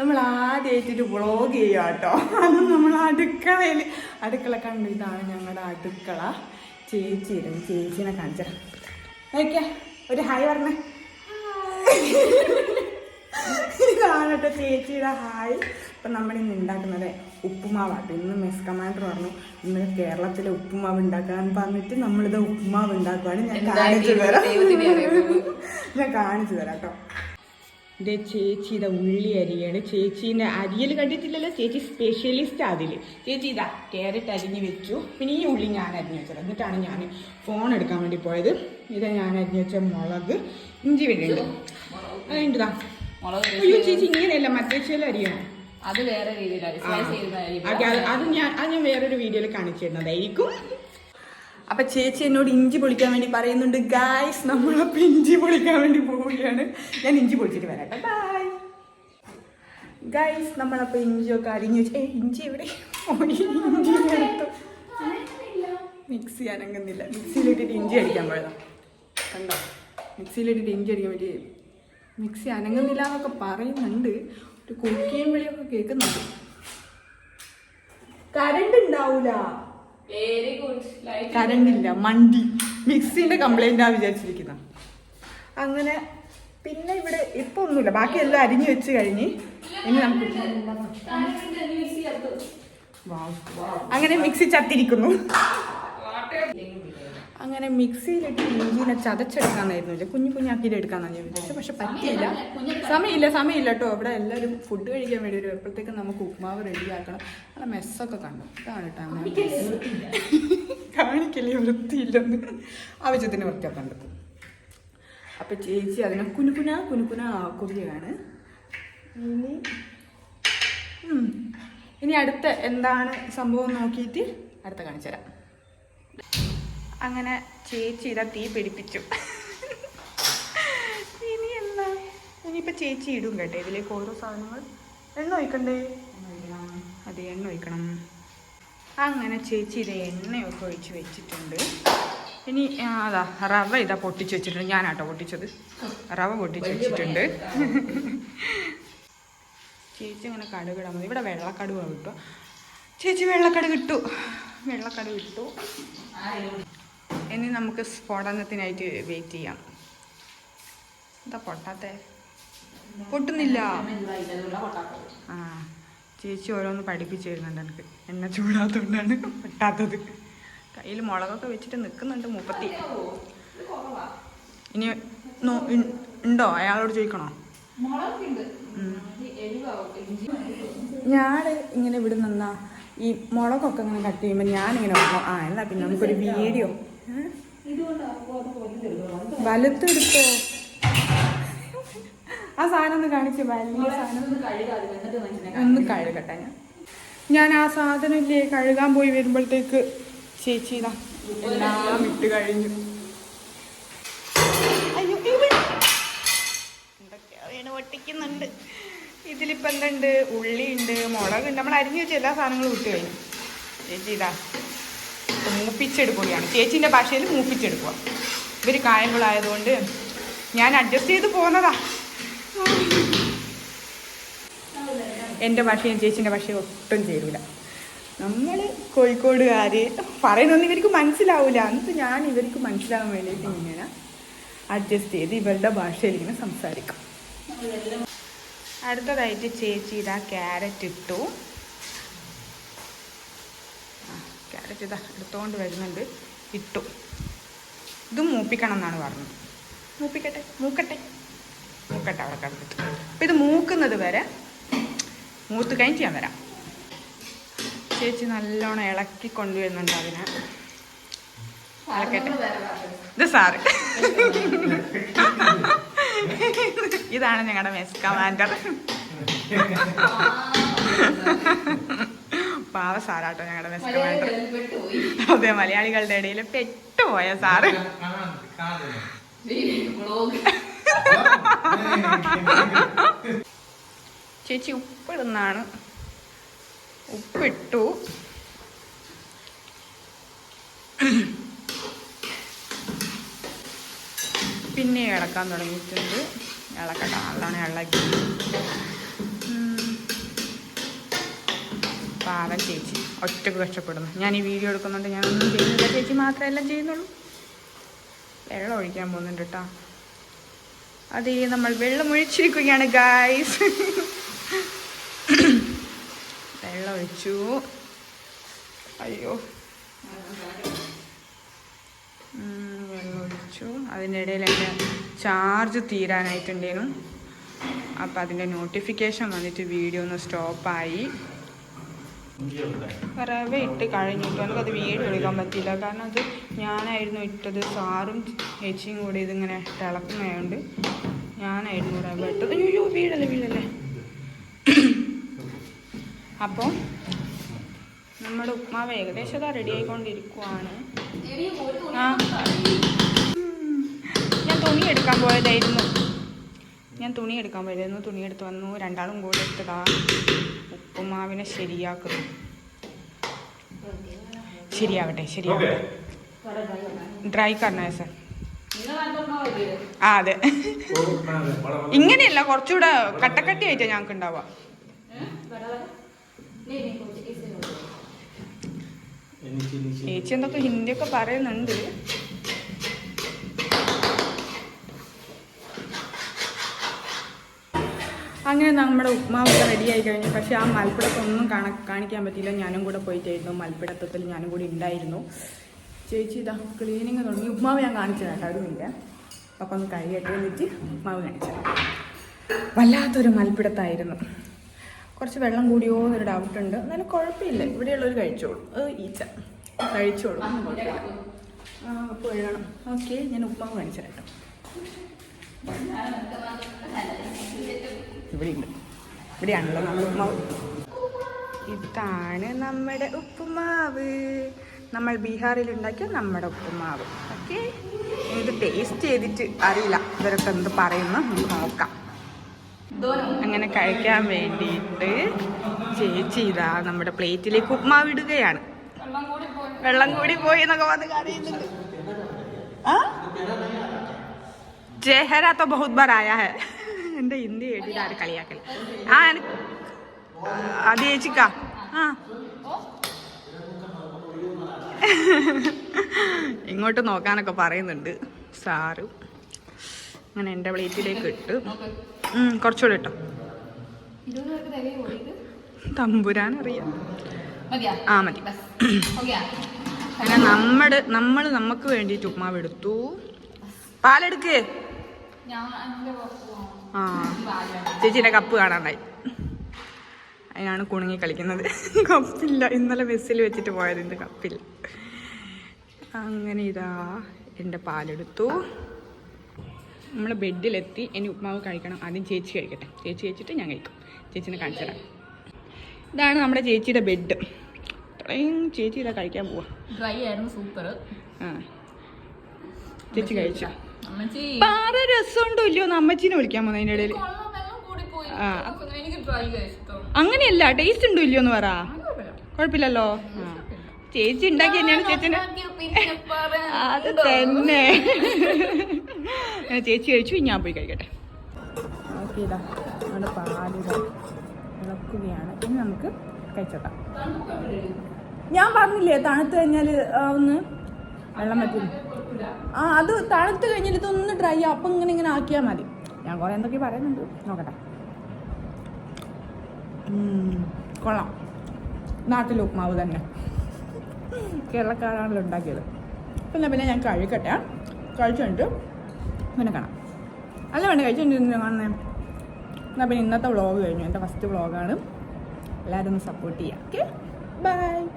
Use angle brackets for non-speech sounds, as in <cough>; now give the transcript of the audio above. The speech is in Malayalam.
നമ്മൾ ആദ്യമായിട്ടൊരു വ്ളോഗ് ചെയ്യുക കേട്ടോ അത് നമ്മൾ അടുക്കളയിൽ അടുക്കള കണ്ടു? ഇതാണ് ഞങ്ങളുടെ അടുക്കള. ചേച്ചി ഇരുന്ന് ചേച്ചീനെ കാണിച്ച. നോക്കിയാ ഒരു ഹായ് പറഞ്ഞേ. ഇതാണ് കേട്ടോ ചേച്ചിയുടെ ഹായ് ഇപ്പം നമ്മൾ ഇന്ന് ഉണ്ടാക്കുന്നത് ഉപ്പുമാവാട്ടോ. ഇന്ന് മെസ് കമാൻഡർ പറഞ്ഞു ഇന്ന് കേരളത്തിലെ ഉപ്പുമാവ് ഉണ്ടാക്കാൻ പറഞ്ഞിട്ട് നമ്മളിത് ഉപ്പുമാവ് ഉണ്ടാക്കുവാണ്. ഞാൻ കാണിച്ചു തരാം. ഞാൻ കാണിച്ചു തരാം കേട്ടോ. ഇത് ചേച്ചിയുടെ ഉള്ളി അരിയാണ്. ചേച്ചീന്റെ അരിയൽ കണ്ടിട്ടില്ലല്ലോ? ചേച്ചി സ്പെഷ്യലിസ്റ്റ് അതിൽ ചേച്ചി ഇതാ ക്യാരറ്റ് അരിഞ്ഞ് വെച്ചു. പിന്നെ ഈ ഉള്ളി ഞാൻ അരിഞ്ഞ് വെച്ചത്. എന്നിട്ടാണ് ഞാൻ ഫോൺ എടുക്കാൻ വേണ്ടി പോയത്. ഇതാ ഞാൻ അരിഞ്ഞ് വെച്ച മുളക്. ഇഞ്ചി വെള്ളിയുണ്ട് അതുണ്ടാ മുളക് അയ്യോ ചേച്ചി ഇങ്ങനെയല്ല മറ്റേ ചില അരിയാണ് അത് വേറെ രീതിയിലാണ് അത് ഞാൻ അത് ഞാൻ വേറൊരു വീഡിയോയിൽ കാണിച്ചു തരുന്നതായിരിക്കും അപ്പൊ ചേച്ചി എന്നോട് ഇഞ്ചി പൊളിക്കാൻ വേണ്ടി പറയുന്നുണ്ട് ഗായ്സ് നമ്മളപ്പോ ഇഞ്ചി പൊളിക്കാൻ വേണ്ടി പോവുകയാണ്. ഞാൻ ഇഞ്ചി പൊളിച്ചിട്ട് വരാം ബൈ ഗായ്സ് നമ്മളപ്പോ ഇഞ്ചിയൊക്കെ അരിഞ്ഞ് വെച്ച് ഏ ഇഞ്ചി എവിടെ? ഇഞ്ചി എടുത്തു മിക്സി അനങ്ങുന്നില്ല മിക്സിയിലിട്ടിട്ട് ഇഞ്ചി അടിക്കാൻ പോയതാ കണ്ടോ? മിക്സിയിലിട്ടിട്ട് ഇഞ്ചി അടിക്കാൻ വേണ്ടി മിക്സി അനങ്ങുന്നില്ല എന്നൊക്കെ പറയുന്നുണ്ട്. ഒരു കുക്കിയും വിളിയൊക്കെ കേൾക്കുന്നുണ്ട്. കരണ്ട് ഉണ്ടാവൂല. Very good. Like കരണ്ട് ഇല്ല മണ്ടി. മിക്സിന്റെ കംപ്ലൈന്റ് ആ വിചാരിച്ചിരിക്കുന്ന. അങ്ങനെ പിന്നെ ഇവിടെ ഇപ്പൊ ഒന്നുമില്ല. ബാക്കി എല്ലാം അരിഞ്ഞു വെച്ച് കഴിഞ്ഞ് ഇനി നമുക്ക്. അങ്ങനെ മിക്സി ചത്തിരിക്കുന്നു. അങ്ങനെ മിക്സിയിലിട്ട് ഇഞ്ചിനെ ചതച്ചെടുക്കാന്നായിരുന്നു വെച്ചാൽ കുഞ്ഞു കുഞ്ഞാക്കിയിട്ട് എടുക്കാന്നാണ് ഞാൻ വിചാരിച്ചത്. പക്ഷെ പറ്റിയില്ല. സമയമില്ല സമയമില്ല കേട്ടോ. ഇവിടെ എല്ലാവരും ഫുഡ് കഴിക്കാൻ വേണ്ടി വരും. എപ്പോഴത്തേക്കും നമുക്ക് ഉപ്മാവ് റെഡിയാക്കണം. നല്ല മെസ്സൊക്കെ കണ്ടു. ഇതാണ് കേട്ടോ കാണിക്കല്ലേ വൃത്തിയില്ലെന്ന്. ആവശ്യത്തിന് വൃത്തിയൊക്കെ ഉണ്ട് അപ്പൊ ചേച്ചി അതിനെ കുനുകുന കുനുകുന ആക്കുകയാണ്. ഇനി ഇനി അടുത്ത എന്താണ് സംഭവം നോക്കിയിട്ട് അടുത്ത കാണിച്ചു തരാം അങ്ങനെ ചേച്ചി ഇതാ തീ പിടിപ്പിച്ചു. ഇനി എന്താ? ഇനിയിപ്പോൾ ചേച്ചി ഇടും കേട്ടോ ഇതിലേക്ക് ഓരോ സാധനങ്ങൾ. എണ്ണ ഒഴിക്കണ്ടേ? അതെ എണ്ണ ഒഴിക്കണം. അങ്ങനെ ചേച്ചി ഇത് എണ്ണയൊക്കെ ഒഴിച്ച് വെച്ചിട്ടുണ്ട്. ഇനി അതാ റവ ഇതാ പൊട്ടിച്ച് വെച്ചിട്ടുണ്ട്. ഞാനാട്ടോ പൊട്ടിച്ചത്. റവ പൊട്ടിച്ച് വെച്ചിട്ടുണ്ട്. ചേച്ചി അങ്ങനെ കടുകിടാൻ മതി ഇവിടെ വെള്ളക്കടുവാണ് കിട്ടുക ചേച്ചി വെള്ളക്കടുക് ഇട്ടു. വെള്ളക്കടുക് ഇട്ടു. ഇനി നമുക്ക് സ്ഫോടനത്തിനായിട്ട് വെയിറ്റ് ചെയ്യാം. എന്താ പൊട്ടാത്തെ? പൊട്ടുന്നില്ല. ആ ചേച്ചി ഓരോന്ന് പഠിപ്പിച്ചു തരുന്നുണ്ട് എനിക്ക്. എണ്ണ ചൂടാത്തോണ്ടാണ് പൊട്ടാത്തത്. കയ്യിൽ മുളകൊക്കെ വെച്ചിട്ട് നിൽക്കുന്നുണ്ട് മുപ്പത്തി. ഇനി ഉണ്ടോ? അയാളോട് ചോദിക്കണോ? ഞാൻ ഇങ്ങനെ ഇവിടെ നിന്നാ ഈ മുളകൊക്കെ ഇങ്ങനെ കട്ട് ചെയ്യുമ്പോൾ ഞാനിങ്ങനെ ഓർക്കും ആ എന്നാ പിന്നെ നമുക്കൊരു വീഡിയോ വലുത്തെടുത്തോ. ആ സാധനം ഒന്ന് കാണിച്ചു വലിയ സാധനം. ഒന്ന് കഴുകട്ടെ ഞാൻ. ഞാൻ ആ സാധനം ഇല്ലേ കഴുകാൻ പോയി വരുമ്പോഴത്തേക്ക് ചേച്ചി ഇതാ എല്ലാം ഇട്ട് കഴിഞ്ഞു. അയ്യോ ഇതിലിപ്പോ എന്തൊക്കെയാ വീണ് പൊട്ടിക്കുന്നുണ്ട്. ഇതിലിപ്പോൾ എന്തുണ്ട്? ഉള്ളിയുണ്ട് മുളകുണ്ട്. നമ്മൾ അരിഞ്ഞു വെച്ച എല്ലാ സാധനങ്ങളും ഇട്ട് കഴിഞ്ഞു. ചേച്ചി ഇതാ. മൂപ്പിച്ചെടുക്കുകയാണ്. ചേച്ചീന്റെ ഭാഷയിൽ മൂപ്പിച്ചെടുക്കുക. ഇവർ കായംകുളമായതുകൊണ്ട് ഞാൻ അഡ്ജസ്റ്റ് ചെയ്ത് പോകുന്നതാ എന്റെ ഭാഷയും ചേച്ചീന്റെ ഭാഷയും ഒട്ടും ചേരൂല. നമ്മൾ കോഴിക്കോടുകാർ പറയുന്നൊന്നും ഇവർക്ക് മനസ്സിലാവില്ല എന്നിട്ട് ഞാൻ ഇവർക്ക് മനസ്സിലാവാൻ വേണ്ടിയിട്ട് ഇങ്ങനെ അഡ്ജസ്റ്റ് ചെയ്ത് ഇവരുടെ ഭാഷയിൽ ഇങ്ങനെ സംസാരിക്കും. അടുത്തതായിട്ട് ചേച്ചി ഇതാ ക്യാരറ്റ് ഇട്ടു. ക്യാരറ്റ് ഇതാ എടുത്തോണ്ട് വരുന്നുണ്ട്. ഇട്ടു. ഇത് മൂപ്പിക്കണം എന്നാണ് പറഞ്ഞത്. മൂപ്പിക്കട്ടെ മൂക്കട്ടെ. മൂക്കട്ടെ അവിടെ കിടന്നിട്ട്. അപ്പം ഇത് മൂക്കുന്നത് വരെ മൂത്ത് കഴിഞ്ഞിട്ട് ഞാൻ വരാം. ചേച്ചി നല്ലോണം ഇളക്കി കൊണ്ടുവരുന്നുണ്ട് അതിനെ. ഇളക്കട്ടെ. ഇത് സാറ്. ഇതാണ് ഞങ്ങളുടെ മെസ് കമാൻഡർ. <laughs> <laughs> പാവ സാറാട്ടോ ഞങ്ങളുടെ മെസ് കമാൻഡർ അതെ മലയാളികളുടെ ഇടയിൽ പെട്ടുപോയ സാറ്. <laughs> ചേച്ചി ഉപ്പിടുന്നാണ്. ഉപ്പിട്ടു. പിന്നെ ഇളക്കാൻ തുടങ്ങിയിട്ടുണ്ട്. ഇളക്കട്ടെ നല്ലോണം ഇളക്കി മകൻ ചേച്ചി. ഒറ്റയ്ക്ക് കഷ്ടപ്പെടുന്നു. ഞാൻ ഈ വീഡിയോ എടുക്കുന്നുണ്ട്. ഒന്നും ചെയ്യുന്നില്ല. ചേച്ചി മാത്രമേ എല്ലാം ചെയ്യുന്നുള്ളൂ. വെള്ളം ഒഴിക്കാൻ പോകുന്നുണ്ട് കേട്ടോ അതേ നമ്മൾ വെള്ളം ഒഴിച്ചിരിക്കുകയാണ് ഗായ്സ് വെള്ളം ഒഴിച്ചു. അയ്യോ. വെള്ളം ഒഴിച്ചു. അതിന്റെ ഇടയിൽ എന്റെ ചാർജ് തീരാനായിട്ടുണ്ടേനു അപ്പം അതിന്റെ നോട്ടിഫിക്കേഷൻ വന്നിട്ട് വീഡിയോ ഒന്ന് സ്റ്റോപ്പായി റവ ഇട്ട് കഴിഞ്ഞിട്ട് എനിക്കത് വീട് എടുക്കാൻ പറ്റിയില്ല. കാരണം അത് ഞാനായിരുന്നു ഇട്ടത്. സാറും ചേച്ചിയും കൂടി ഇതിങ്ങനെ തിളക്കുന്നതുകൊണ്ട് ഞാനായിരുന്നു റവ ഇട്ടത്. അയ്യോ വീടല്ലേ വീടല്ലേ അപ്പോൾ നമ്മുടെ ഉപ്മാവ് ഏകദേശം അതാ റെഡി ആയിക്കൊണ്ടിരിക്കുവാണ്. ആ. ഞാൻ തുണി എടുക്കാൻ പോയതായിരുന്നു. ഞാൻ തുണി എടുക്കാൻ വരുന്നു തുണി എടുത്ത് വന്നു. രണ്ടാളും കൂടെ എടുത്തതാ ഉപ്പുമാവിനെ ശരിയാക്കുന്നു. ശരിയാവട്ടെ ശരിയാവട്ടെ. ഡ്രൈ കാരണ സർ ആ അതെ. ഇങ്ങനെയല്ല കുറച്ചുകൂടെ കട്ടക്കട്ടി ആയിട്ടാ ഞങ്ങൾക്ക് ഉണ്ടാവുക ചേച്ചി എന്തൊക്കെ ഹിന്ദിയൊക്കെ പറയുന്നുണ്ട്. അങ്ങനെ നമ്മുടെ ഉപ്മാവൊക്കെ റെഡി ആയി കഴിഞ്ഞു. പക്ഷെ ആ മൽപ്പിടത്തൊന്നും കാണ കാണിക്കാൻ പറ്റിയില്ല. ഞാനും കൂടെ പോയിട്ടായിരുന്നു. മൽപ്പിടത്തത്തിൽ ഞാനും കൂടി ഉണ്ടായിരുന്നു. ചേച്ചി ഇതാ ക്ലീനിങ് തുടങ്ങി. ഉപ്മാവ് ഞാൻ കാണിച്ചു തരാം ഒരു മിനിറ്റ് അപ്പം ഒന്ന് കഴിയട്ടെ എന്നിട്ട് ഉപ്മാവ് കാണിച്ചു വല്ലാത്തൊരു മൽപ്പിടത്തായിരുന്നു. കുറച്ച് വെള്ളം കൂടിയോ എന്നൊരു ഡൗട്ട് ഉണ്ട്. എന്നാലും കുഴപ്പമില്ല. ഇവിടെയുള്ളവർ കഴിച്ചോളൂ. ഈച്ച. കഴിച്ചോളൂ. അപ്പോൾ ഓക്കെ ഞാൻ ഉപ്മാവ് കാണിച്ചു തരാം ഇവിടെയുണ്ട്. ഇവിടെയാണല്ലോ നമ്മൾ ഉപ്പുമാവ്. ഇതാണ് നമ്മുടെ ഉപ്പുമാവ്. നമ്മൾ ബീഹാറിൽ ഉണ്ടാക്കിയ നമ്മുടെ ഉപ്പുമാവ്. ഓക്കെ? ഇത് ടേസ്റ്റ് ചെയ്തിട്ട് അറിയില്ല. ഇവരൊക്കെ എന്ത് പറയുന്ന നോക്കാം. അങ്ങനെ കഴിക്കാൻ വേണ്ടിയിട്ട് ചേച്ചി ഇതാ നമ്മുടെ പ്ലേറ്റിലേക്ക് ഉപ്പുമാവ് ഇടുകയാണ്. വെള്ളം കൂടി പോയി എന്നൊക്കെ വന്ന് കറിയുന്നുണ്ട് ജയഹര തോ ബഹുത് എന്റെ ഹിന്ദി കേട്ടിട്ട് ആര് കളിയാക്കൽ. ആ അത് ചേച്ചിക്കാ. ആ. ഇങ്ങോട്ട് നോക്കാനൊക്കെ പറയുന്നുണ്ട് സാറ്. അങ്ങനെ എന്റെ പ്ലേറ്റിലേക്ക് ഇട്ട്. കുറച്ചുകൂടെ ഇട്ടോ. തമ്പുരാൻ അറിയാം ആ മതി. അങ്ങനെ നമ്മുടെ നമ്മൾ നമുക്ക് വേണ്ടിയിട്ട് ഉപ്മാവ് എടുത്തു. പാലെടുക്ക്. ഞാൻ ആ. ചേച്ചിയുടെ കപ്പ് കാണാണ്ടായി അതിനാണ് കുണുങ്ങി കളിക്കുന്നത്. കപ്പില്ല. ഇന്നലെ മെസ്സിൽ വെച്ചിട്ട് പോയത് എന്റെ കപ്പില്ല. അങ്ങനെ ഇതാ എന്റെ പാലെടുത്തു. നമ്മൾ ബെഡിലെത്തി. ഇനി ഉപ്മാവ് കഴിക്കണം. ആദ്യം ചേച്ചി കഴിക്കട്ടെ. ചേച്ചി കഴിച്ചിട്ട് ഞാൻ കഴിക്കും. ചേച്ചിനെ കാണിച്ചു തരാം. ഇതാണ് നമ്മുടെ ചേച്ചിയുടെ ബെഡ്. ഇത്രയും ചേച്ചി ഇതാ കഴിക്കാൻ പോവാ. ഡ്രൈ ആയിരുന്നു സൂപ്പർ ആ. ചേച്ചി കഴിച്ചു. പാറ രസമുണ്ടോ ഇല്ലയോ? എന്ന് അമ്മച്ചീനെ വിളിക്കാൻ പോകുന്ന അതിന്റെ ഇടയിൽ അങ്ങനെയല്ല ടേസ്റ്റ് ഉണ്ടോ ഇല്ലയോ എന്ന് പറ. കുഴപ്പമില്ല. കുഴപ്പമില്ലല്ലോ. ചേച്ചി ഉണ്ടാക്കി തന്നെയാണ് ചേച്ചിന്. അത് തന്നെ. ചേച്ചി കഴിച്ചു ഞാൻ പോയി കഴിക്കട്ടെ. ഓക്കെ ഇതാ നമ്മുടെ പാലിത ഇളക്കുകയാണ്. ഇനി നമുക്ക് കഴിച്ചോട്ടാം ഞാൻ പറഞ്ഞില്ലേ തണുത്ത് കഴിഞ്ഞാൽ ഒന്ന് വെള്ളം പറ്റും ആ അത് തണുത്ത് കഴിഞ്ഞിട്ട് ഇതൊന്ന് ഡ്രൈ ആവും അപ്പം ഇങ്ങനെ ഇങ്ങനെ ആക്കിയാൽ മതി. ഞാൻ കുറേ എന്തൊക്കെ പറയുന്നുണ്ട്. നോക്കട്ടെ. കൊള്ളാം. നാട്ടിലെ ഉപ്മാവ് തന്നെ. കേരളക്കാരാണല്ലോ ഉണ്ടാക്കിയത്. പിന്നെ പിന്നെ ഞാൻ കഴിക്കട്ടെ. കഴിച്ചിട്ട് പിന്നെ കാണാം. അല്ല വേണ്ട കഴിച്ചിട്ട് കാണുന്നേ. എന്നാൽ പിന്നെ ഇന്നത്തെ വ്ളോഗ് കഴിഞ്ഞു. എന്റെ ഫസ്റ്റ് വ്ളോഗാണ് എല്ലാവരും ഒന്ന് സപ്പോർട്ട് ചെയ്യാം. Okay bye